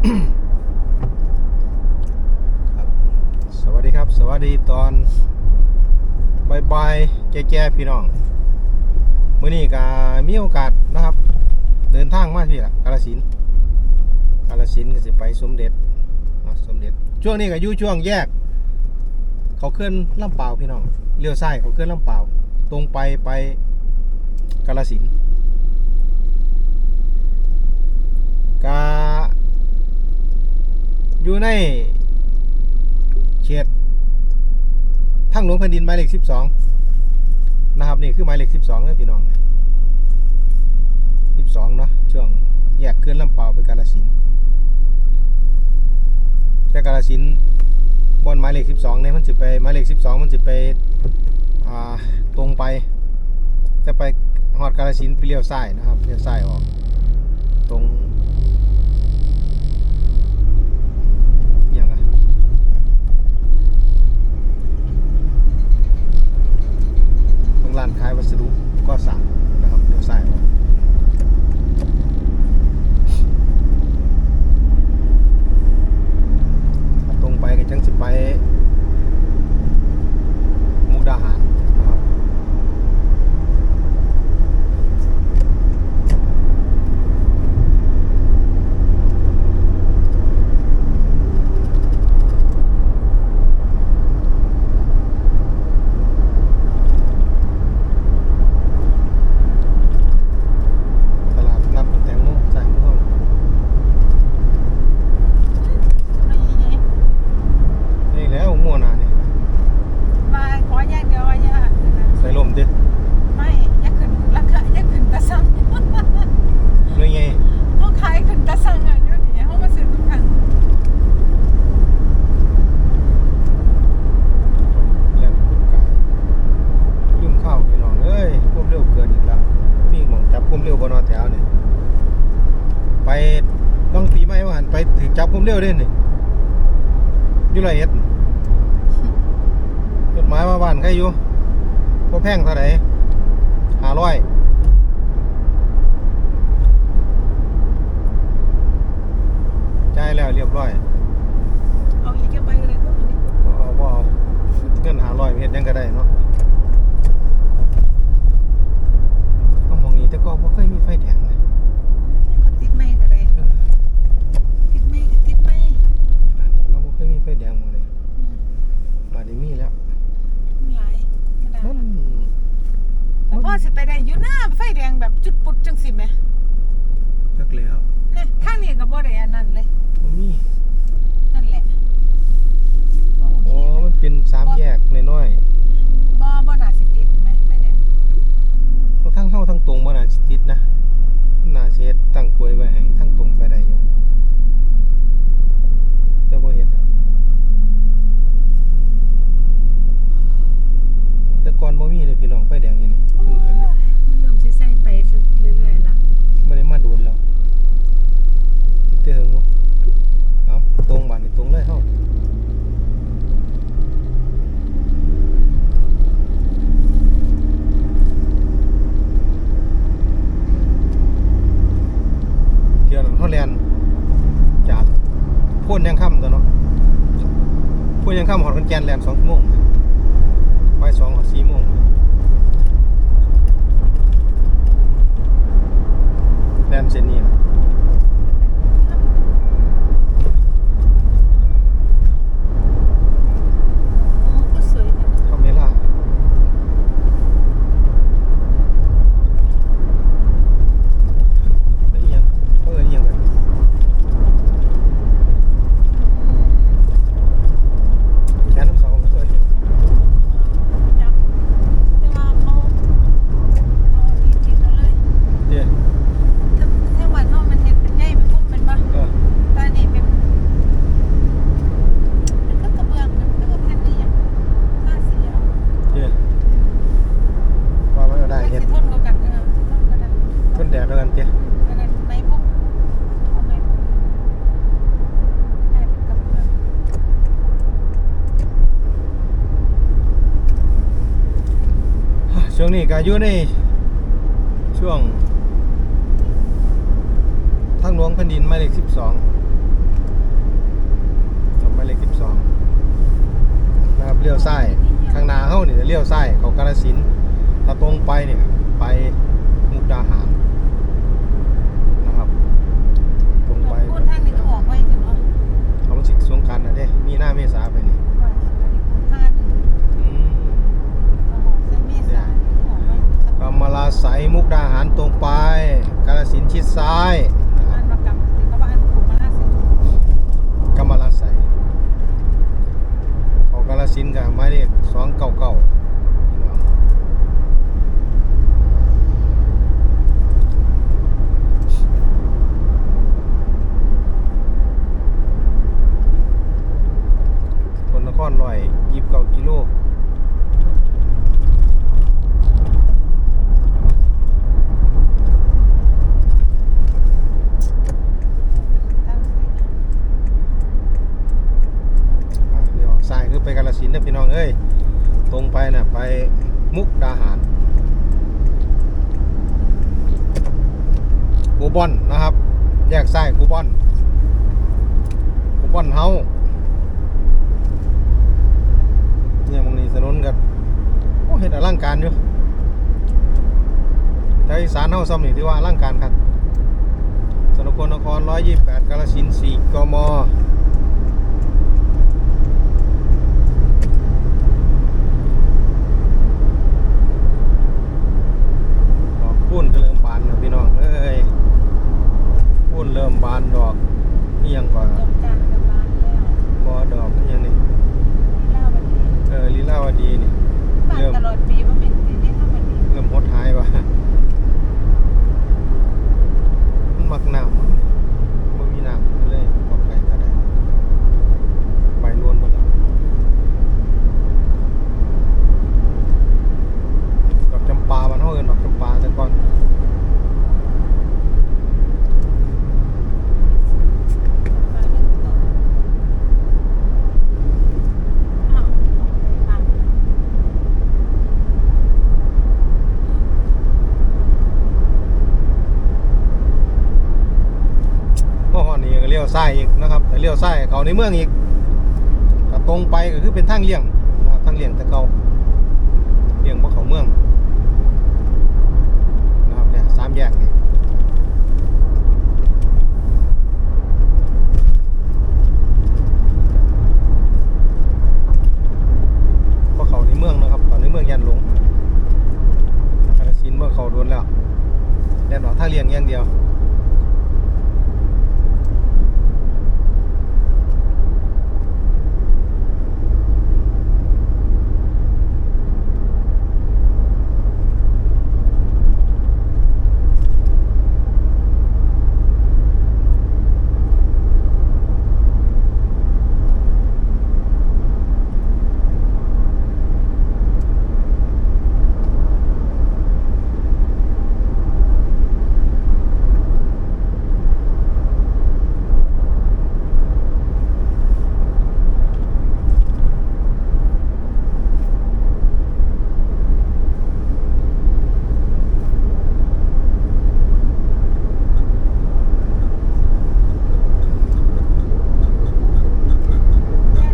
สวัสดีครับ สวัสดีตอนบายๆแก่ๆพี่น้องมื้อนี้ก็มีโอกาสนะครับ เดินทางมาที่ละกาฬสินกาฬสินก็สิไปสมเด็จนะสมเด็จ ช่วงนี้ก็อยู่ช่วงแยก เขาเคลื่อนลำเปล่าพี่น้องเลี้ยวซ้ายเขาเคลื่อนลำเปล่า ตรงไปไปกาฬสินกา อยู่ในเขตทางหลวงแผ่นดินหมายเลข12นะครับนี่คือหมายเลข12นะพี่น้องนะ12เนาะช่วงแยกเคลื่อนลำเปล่าไปกาฬสินแต่กาฬสินบนหมายเลข12เนี่ยมันสิไปหมายเลข12มันสิไปตรงไปจะไปฮอดกาฬสินไปเลี้ยวซ้ายนะครับเลี้ยวซ้ายออก ตรงอหยังอะตรงร้านขายวัสดุก็สั่งนะครับเลี้ยวซ้ายออกตรงไปก็จังสิไปมุกดาหารนะครับ ตลาดนัดแตงโมใส่มือนี่แล้วมั่วหนาเนี่ย มาขอแยกเดียวว่าอย่า ใส่ลมดิ ไม่อย่าขึ้นราคาอย่าขึ้นตะซัง เลยไง เขาขายขึ้นตะซังอะอยู่นี่เขามาซื้อทุกครั้ง แล่นขึ้นกายลืมข้าวพี่น้องเอ้ยควบเร็วเกินอีกแล้วมีหมองจับควบเร็วบนอแถวเนี่ยไปต้องปีใหม่ว่าหันไปถึงจับ ควบเร็วเด่นนี่อยุ่ไรเอ็ดจดหมายมาบ้านใครอยู่พอแพงเท่าไหร่ห้าร้อยจ่ายแล้วเรียบร้อยเอาอีกจะไปเลยก็มีบ่เอาบ่เอาเงินหาร้อยเฮ็ดหยังก็ได้เนาะเอาหมองนี้แต่ก็บ่เคยมีไฟแดงเลย เขาติดไม่ก็ได้ติดไม่ก็ติดไม่ เราบ่เคยมีไฟแดงหมองนี้บัดนี้มีแล้ว หลายไม่ได้ มัน แล้วพ่อสิไปได้อยู่หน้าไฟแดงแบบจุดปุดจังสิแม่ เลิกแล้ว เนี่ยข้างนี้ก็บ่ได้อันนั้นเลย บ่มี นั่นแหละ โอ้มันเป็นสามแยกน้อย บ่บ่น่าสิติดแม่ไฟแดง ๆทั้งเฮาทั้งตรงบ่น่าสิติดนะมันน่าสิเฮ็ดตั้งกลวยไว้ให้ทั้งตรงไปได้อยู่แต่บ่เฮ็ดอะแต่ก่อนบ่มีเลยพี่น้องไฟแดงอย่างนี้เพิ่งเห็นเนี่ย มันเริ่มสิใส่ไปเรื่อยๆละ ไม่ได้มาโดนแล้วติดเตหึงบ่เอาตรงบานนี่ตรงเลยเฮาเที่ยวนั้นเฮาแล่นจากโพ่นยังค่ำตัวเนาะพ่นยังค่ำหอดกันแกนแล่น2ชั่วโมงไปสองหอด4โมงแล่นเซนนี้ อยู่ในช่วง ทางหลวงแผ่นดินหมายเลขสิบสองหมายเลขสิบสองนะครับเลี้ยวซ้ายข้างหน้าเข้าเนี่ยเลี้ยวซ้ายเขากาลสินถ้าตรงไปเนี่ยไปมุกดาหาร ไปกาลสินธุ์นะพี่น้องเอ้ยตรงไปน่ะไปมุกดาหารกูบอนนะครับ แยกซ้ายกูบอนกูบอนเฮาเนี่ยมองนี้ถนนกับโอ้เห็นอลังการอยู่แต่อีสานเฮาซ้ำนี่ถือว่าอลังการครับสนกลนคร128กาลสินธุ์4กม ดอกพูนก็เริ่มบานแล้วพี่น้องเอ้ยพูนเริ่มบานดอกนี่ยังก่อน จงจานกับบ้านแล้ว บอดอกนี่ยังนี่ นี่เล่าวันนี้ เออลีลาวดีนี่ บ้านตลอดปีว่าเป็นปีนี้ถ้าวันนี้ เริ่มหดหายว่ะมันมักน้ำมันบ่มีน้ำก็เลยบ่ไปแต่ใดใบล้วนหมดแล้วดอกจำปามันเฮาเอิ้นดอกจำปาแต่ก่อน มาหนึ่งต้นอ้าวอะ ก็ฮอดนี่ก็เลี้ยวซ้ายอีกนะครับแต่เลี้ยวซ้ายเขาในเมืองอีกก็ตรงไปก็คือเป็นทางเลี่ยงทางเลี่ยงแต่เก่าเลี่ยงบ่เขาเมืองนะครับเนี่ยสามแยกนี่เขาในเมืองนะครับเขาในเมืองยันหลงกาฬสินธุ์บ่เขาโดนแล้วแน่นอนทางเลี่ยงอย่างเดียว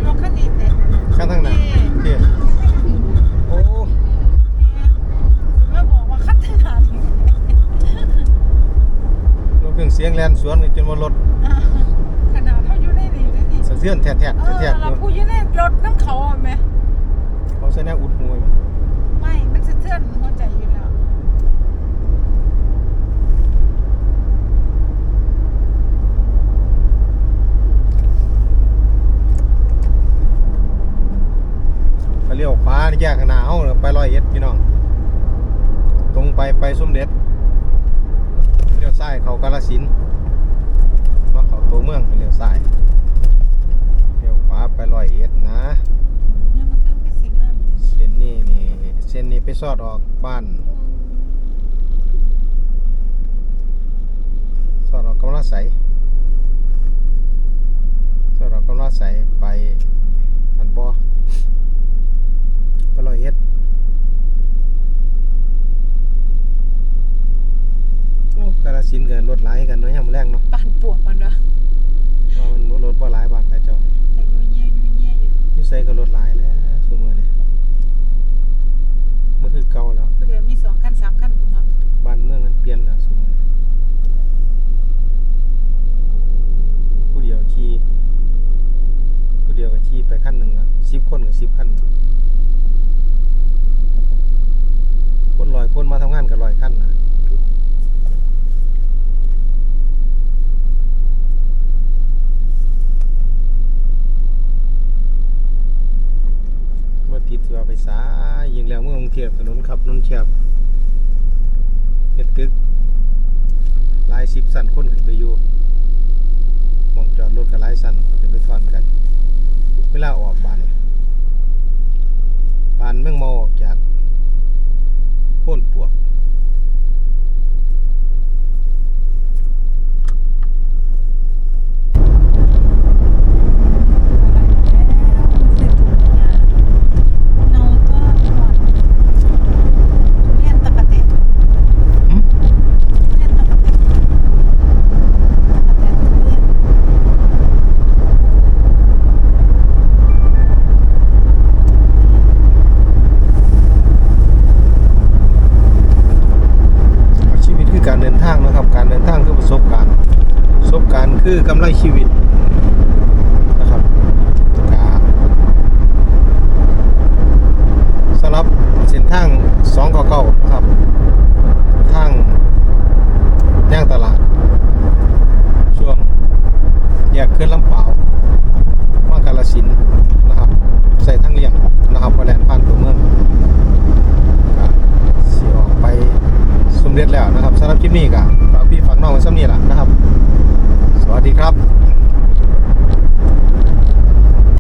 รถคันนี้เด็ก ข้างทางหน้าเที่ยโอ้ แม่บอกว่าคัดขนาดนี้ รถเครื่องเสียงแลนสวนจนว่ารถ อ่าขนาดเท่าอยู่ในนี่เลยนี่ สะเทือนแทะแทะเออแทะเราพูดอยู่ในรถน้ำเขาอะแม่เขาใส่แนวอุดหูยไม่มันสะเทือนหัวใจอยู่แล้วไปเลี้ยวขวานี่แยกข้างหน้าเฮาไปร้อยเอ็ดพี่น้อง ตรงไปไปสมเด็จเลี้ยวซ้ายเขากาฬสินธุ์เนาะเขาตัวเมืองไปเลี้ยวซ้าย เลี้ยวขวาไปร้อยเอ็ดนะเนี่ยมันเครื่องเป็นสีงามเลยเส้นนี้นี่เส้นนี้ไปซอดออกบ้านซอดออกกำลังใสซอดออกกำลังใสไปอันบ่อไปร้อยเอ็ดโอ้กาลสินธุ์กับรถหลายกันเนาะยามแรงเนาะปานปวกมันวะว่ามันรถบ่หลายบาทไปเจ้าแต่อยูเงียบ ใส่ก็รถหลายแล้วสมมือเนี่ยมันคือเก่าแล้วเดี๋ยวมีสองขั้นสามขั้นคุณเนาะบ้านเมืองมันเปลี่ยนแล้วสมมือเนี่ยผู้เดียวชี้ผู้เดียวก็ชี้ไปขั้นหนึ่งละสิบคนหรือสิบขั้น สิวาไปสายิงแล้วเมื่อกรุงเทพถนนขับนนเชียบเห็ดกึกลายสิบสันคนขึ้นไปอยู่มองจอดรถกับลายสันจะไนไปทอนกัน เวลาออกบานบานเมื่องมอจากพ้นปวก птахів.